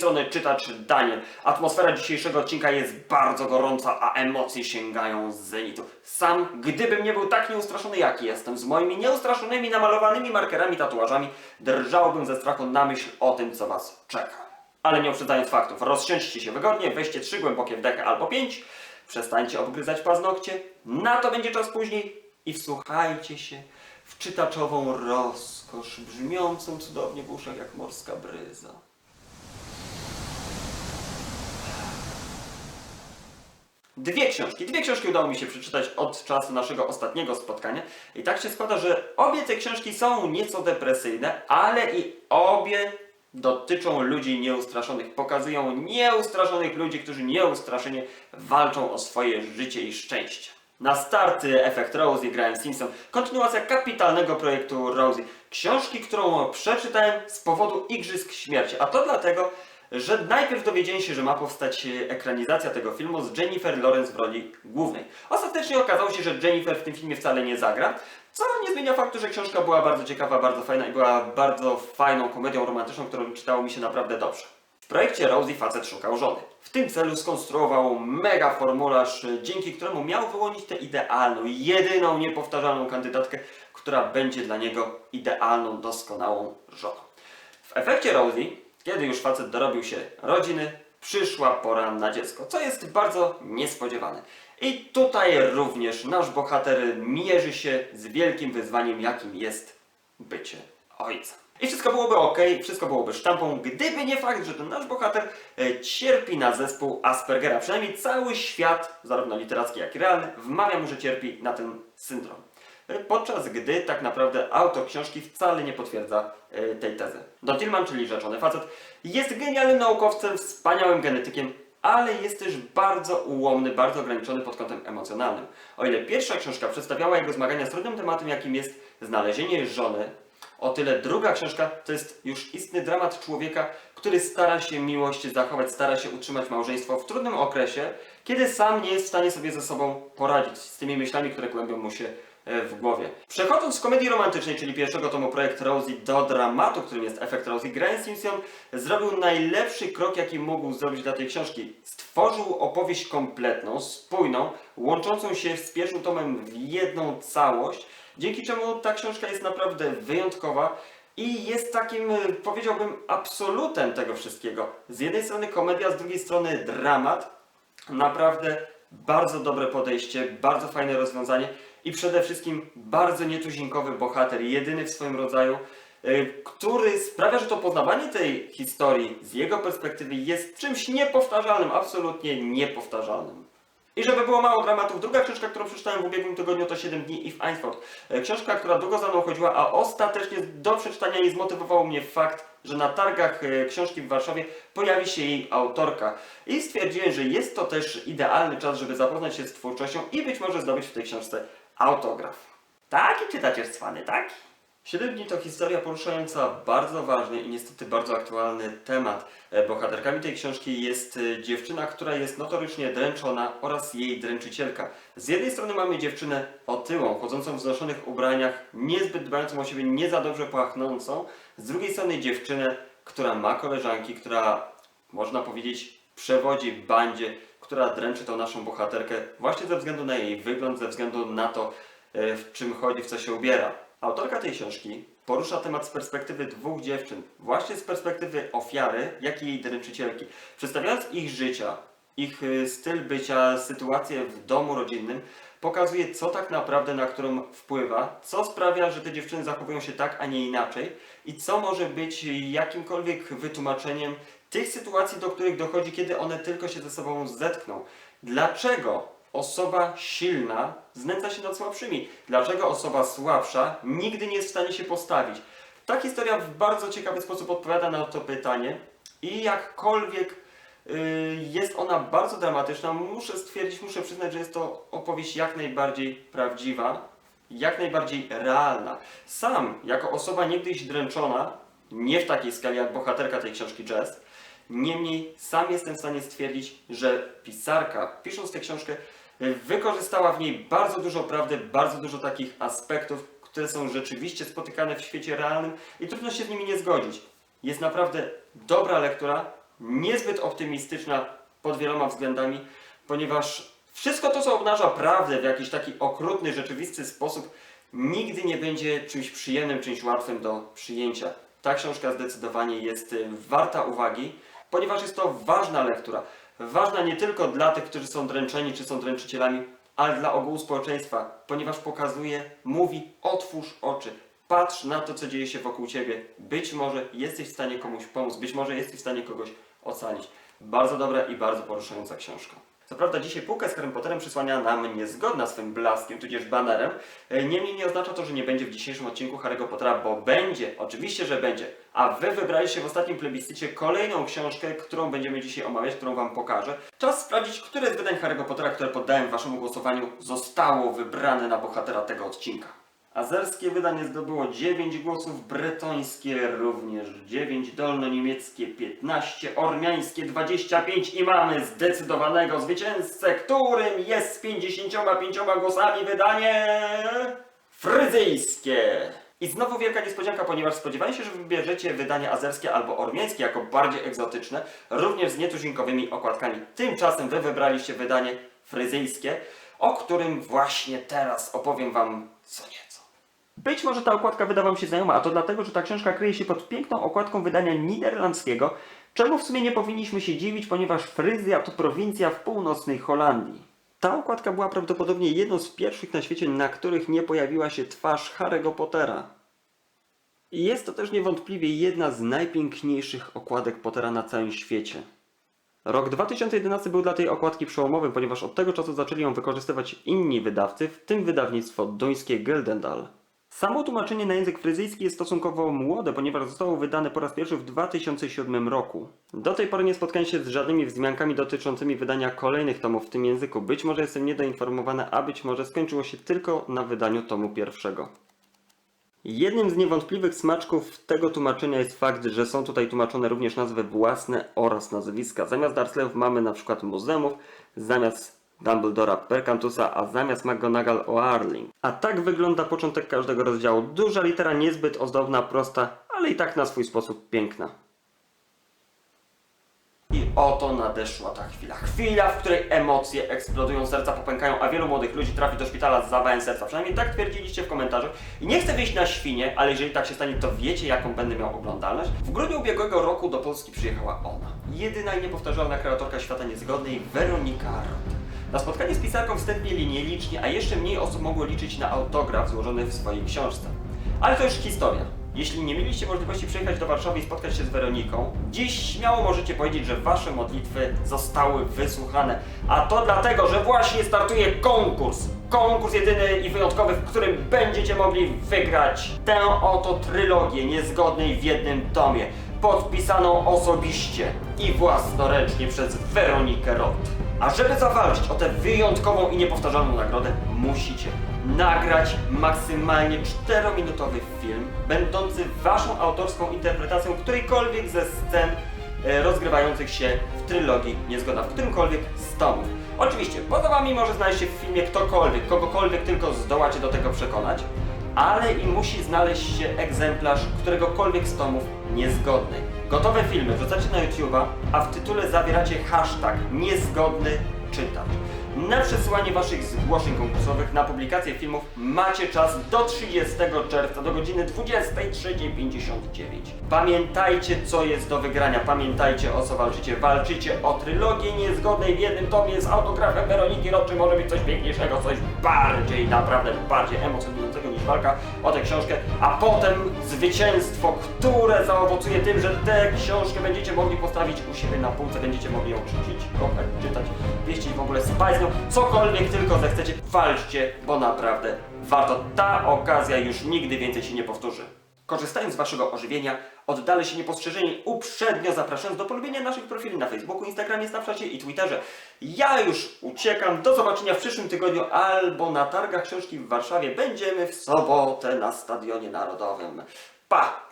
strony czytacz Daniel. Atmosfera dzisiejszego odcinka jest bardzo gorąca, a emocje sięgają z zenitu. Sam, gdybym nie był tak nieustraszony jak jestem, z moimi nieustraszonymi namalowanymi markerami, tatuażami, drżałbym ze strachu na myśl o tym, co was czeka. Ale nie uprzedzając faktów, rozsiądźcie się wygodnie, weźcie trzy głębokie wdechy albo pięć, przestańcie obgryzać paznokcie, na to będzie czas później i wsłuchajcie się w czytaczową rozkosz, brzmiącą cudownie w uszach jak morska bryza. Dwie książki. Dwie książki udało mi się przeczytać od czasu naszego ostatniego spotkania. I tak się składa, że obie te książki są nieco depresyjne, ale i obie dotyczą ludzi nieustraszonych. Pokazują nieustraszonych ludzi, którzy nieustraszenie walczą o swoje życie i szczęście. Na start y, Efekt Rosie grałem Simpson. Kontynuacja kapitalnego projektu Rosie. Książki, którą przeczytałem z powodu Igrzysk Śmierci. A to dlatego, że najpierw dowiedziałem się, że ma powstać e, ekranizacja tego filmu z Jennifer Lawrence w roli głównej. Ostatecznie okazało się, że Jennifer w tym filmie wcale nie zagra, co nie zmienia faktu, że książka była bardzo ciekawa, bardzo fajna i była bardzo fajną komedią romantyczną, którą czytało mi się naprawdę dobrze. W projekcie Rosie facet szukał żony. W tym celu skonstruował mega formularz, e, dzięki któremu miał wyłonić tę idealną, jedyną, niepowtarzalną kandydatkę, która będzie dla niego idealną, doskonałą żoną. W efekcie Rosie, kiedy już facet dorobił się rodziny, przyszła pora na dziecko, co jest bardzo niespodziewane. I tutaj również nasz bohater mierzy się z wielkim wyzwaniem, jakim jest bycie ojcem. I wszystko byłoby ok, wszystko byłoby sztampą, gdyby nie fakt, że ten nasz bohater e, cierpi na zespół Aspergera. Przynajmniej cały świat, zarówno literacki, jak i realny, wmawia mu, że cierpi na ten syndrom. E, Podczas gdy tak naprawdę autor książki wcale nie potwierdza e, tej tezy. Don Tillman, czyli rzeczony facet, jest genialnym naukowcem, wspaniałym genetykiem, ale jest też bardzo ułomny, bardzo ograniczony pod kątem emocjonalnym. O ile pierwsza książka przedstawiała jego zmagania z trudnym tematem, jakim jest znalezienie żony, o tyle druga książka to jest już istny dramat człowieka, który stara się miłość zachować, stara się utrzymać małżeństwo w trudnym okresie, kiedy sam nie jest w stanie sobie ze sobą poradzić z tymi myślami, które kłębią mu się e, w głowie. Przechodząc z komedii romantycznej, czyli pierwszego tomu projekt Rosie do dramatu, którym jest efekt Rosie, Grant Simpson zrobił najlepszy krok, jaki mógł zrobić dla tej książki. Stworzył opowieść kompletną, spójną, łączącą się z pierwszym tomem w jedną całość, dzięki czemu ta książka jest naprawdę wyjątkowa i jest takim, e, powiedziałbym, absolutem tego wszystkiego. Z jednej strony komedia, z drugiej strony dramat. Naprawdę bardzo dobre podejście, bardzo fajne rozwiązanie i przede wszystkim bardzo nietuzinkowy bohater, jedyny w swoim rodzaju, y, który sprawia, że to poznawanie tej historii z jego perspektywy jest czymś niepowtarzalnym, absolutnie niepowtarzalnym. I żeby było mało dramatów, druga książka, którą przeczytałem w ubiegłym tygodniu to 7 dni i w Einsford. E, Książka, która długo za mną chodziła, a ostatecznie do przeczytania jej zmotywował mnie fakt, że na targach e, książki w Warszawie pojawi się jej autorka. I stwierdziłem, że jest to też idealny czas, żeby zapoznać się z twórczością i być może zdobyć w tej książce autograf. Taki czytacz jest cwany, tak? Siedem dni to historia poruszająca bardzo ważny i niestety bardzo aktualny temat. E, Bohaterkami tej książki jest e, dziewczyna, która jest notorycznie dręczona oraz jej dręczycielka. Z jednej strony mamy dziewczynę otyłą, chodzącą w znoszonych ubraniach, niezbyt dbającą o siebie, nie za dobrze pachnącą. Z drugiej strony dziewczynę, która ma koleżanki, która można powiedzieć przewodzi bandzie, która dręczy tą naszą bohaterkę właśnie ze względu na jej wygląd, ze względu na to, e, w czym chodzi, w co się ubiera. Autorka tej książki porusza temat z perspektywy dwóch dziewczyn, właśnie z perspektywy ofiary, jak i jej dręczycielki. Przedstawiając ich życia, ich y, styl bycia, sytuację w domu rodzinnym, pokazuje, co tak naprawdę na którą wpływa, co sprawia, że te dziewczyny zachowują się tak, a nie inaczej i co może być jakimkolwiek wytłumaczeniem tych sytuacji, do których dochodzi, kiedy one tylko się ze sobą zetkną. Dlaczego osoba silna znęca się nad słabszymi? Dlaczego osoba słabsza nigdy nie jest w stanie się postawić? Ta historia w bardzo ciekawy sposób odpowiada na to pytanie i jakkolwiek y, jest ona bardzo dramatyczna, muszę stwierdzić, muszę przyznać, że jest to opowieść jak najbardziej prawdziwa, jak najbardziej realna. Sam, jako osoba niegdyś dręczona, nie w takiej skali jak bohaterka tej książki Jazz, Niemniej sam jestem w stanie stwierdzić, że pisarka, pisząc tę książkę, wykorzystała w niej bardzo dużo prawdy, bardzo dużo takich aspektów, które są rzeczywiście spotykane w świecie realnym i trudno się z nimi nie zgodzić. Jest naprawdę dobra lektura, niezbyt optymistyczna pod wieloma względami, ponieważ wszystko to, co obnaża prawdę w jakiś taki okrutny, rzeczywisty sposób, nigdy nie będzie czymś przyjemnym, czymś łatwym do przyjęcia. Ta książka zdecydowanie jest y, warta uwagi, ponieważ jest to ważna lektura. Ważna nie tylko dla tych, którzy są dręczeni czy są dręczycielami, ale dla ogółu społeczeństwa, ponieważ pokazuje, mówi, otwórz oczy, patrz na to, co dzieje się wokół ciebie. Być może jesteś w stanie komuś pomóc, być może jesteś w stanie kogoś ocalić. Bardzo dobra i bardzo poruszająca książka. Co prawda dzisiaj półka z Harry Potterem przysłania nam niezgodna swym blaskiem, tudzież banerem. E, Niemniej nie oznacza to, że nie będzie w dzisiejszym odcinku Harry'ego Pottera, bo będzie, oczywiście, że będzie. A wy wybraliście w ostatnim plebiscycie kolejną książkę, którą będziemy dzisiaj omawiać, którą wam pokażę. Czas sprawdzić, które z wydań Harry'ego Pottera, które poddałem waszemu głosowaniu, zostało wybrane na bohatera tego odcinka. Azerskie wydanie zdobyło 9 głosów, bretońskie również 9, dolnoniemieckie 15, ormiańskie 25 i mamy zdecydowanego zwycięzcę, którym jest z 55 głosami wydanie fryzyjskie. I znowu wielka niespodzianka, ponieważ spodziewałem się, że wybierzecie wydanie azerskie albo ormiańskie jako bardziej egzotyczne, również z nietuzinkowymi okładkami. Tymczasem wy wybraliście wydanie fryzyjskie, o którym właśnie teraz opowiem wam co nieco. Być może ta okładka wyda Wam się znajoma, a to dlatego, że ta książka kryje się pod piękną okładką wydania niderlandzkiego, czemu w sumie nie powinniśmy się dziwić, ponieważ Fryzja to prowincja w północnej Holandii. Ta okładka była prawdopodobnie jedną z pierwszych na świecie, na których nie pojawiła się twarz Harry'ego Pottera. I jest to też niewątpliwie jedna z najpiękniejszych okładek Pottera na całym świecie. Rok 2011 był dla tej okładki przełomowy, ponieważ od tego czasu zaczęli ją wykorzystywać inni wydawcy, w tym wydawnictwo duńskie Gyldendal. Samo tłumaczenie na język fryzyjski jest stosunkowo młode, ponieważ zostało wydane po raz pierwszy w 2007 roku. Do tej pory nie spotkałem się z żadnymi wzmiankami dotyczącymi wydania kolejnych tomów w tym języku. Być może jestem niedoinformowany, a być może skończyło się tylko na wydaniu tomu pierwszego. Jednym z niewątpliwych smaczków tego tłumaczenia jest fakt, że są tutaj tłumaczone również nazwy własne oraz nazwiska. Zamiast Dursleyów mamy na przykład muzeumów, zamiast Dumbledora Perkantusa, a zamiast McGonagall Oarling. A tak wygląda początek każdego rozdziału. Duża litera, niezbyt ozdobna, prosta, ale i tak na swój sposób piękna. I oto nadeszła ta chwila. Chwila, w której emocje eksplodują, serca popękają, a wielu młodych ludzi trafi do szpitala z zawałem serca. Przynajmniej tak twierdziliście w komentarzach. I nie chcę wyjść na świnie, ale jeżeli tak się stanie, to wiecie, jaką będę miał oglądalność. W grudniu ubiegłego roku do Polski przyjechała ona. Jedyna i niepowtarzalna kreatorka świata niezgodnej, Weronika Rot. Na spotkanie z pisarką wstępnie nieliczni, a jeszcze mniej osób mogło liczyć na autograf złożony w swojej książce. Ale to już historia. Jeśli nie mieliście możliwości przyjechać do Warszawy i spotkać się z Weroniką, dziś śmiało możecie powiedzieć, że wasze modlitwy zostały wysłuchane. A to dlatego, że właśnie startuje konkurs. Konkurs jedyny i wyjątkowy, w którym będziecie mogli wygrać tę oto trylogię niezgodnej w jednym tomie, podpisaną osobiście i własnoręcznie przez Weronikę Roth. A żeby zawalczyć o tę wyjątkową i niepowtarzalną nagrodę, musicie nagrać maksymalnie 4-minutowy film, będący waszą autorską interpretacją którejkolwiek ze scen e, rozgrywających się w trylogii Niezgoda, w którymkolwiek z tomów. Oczywiście, poza wami może znaleźć się w filmie ktokolwiek, kogokolwiek tylko zdołacie do tego przekonać, ale i musi znaleźć się egzemplarz któregokolwiek z tomów niezgodnej. Gotowe filmy wrzucacie na YouTube'a, a w tytule zawieracie hashtag niezgodny czytacz. Na przesyłanie waszych zgłoszeń konkursowych na publikację filmów macie czas do 30 czerwca do godziny 23.59. Pamiętajcie co jest do wygrania, pamiętajcie o co walczycie. Walczycie o trylogię niezgodnej w jednym tomie z autografem Weroniki Roczy. Może być coś piękniejszego, coś bardziej, naprawdę bardziej emocjonującego niż walka o tę książkę, a potem zwycięstwo, które zaowocuje tym, że tę książkę będziecie mogli postawić u siebie na półce, będziecie mogli ją czytać, kochać, czytać, pieścić w ogóle spać z nią, cokolwiek tylko zechcecie, walczcie, bo naprawdę warto. Ta okazja już nigdy więcej się nie powtórzy. Korzystając z Waszego ożywienia, oddalę się niepostrzeżenie uprzednio zapraszając do polubienia naszych profili na Facebooku, Instagramie, Snapchacie i Twitterze. Ja już uciekam, do zobaczenia w przyszłym tygodniu albo na targach książki w Warszawie. Będziemy w sobotę na Stadionie Narodowym. Pa!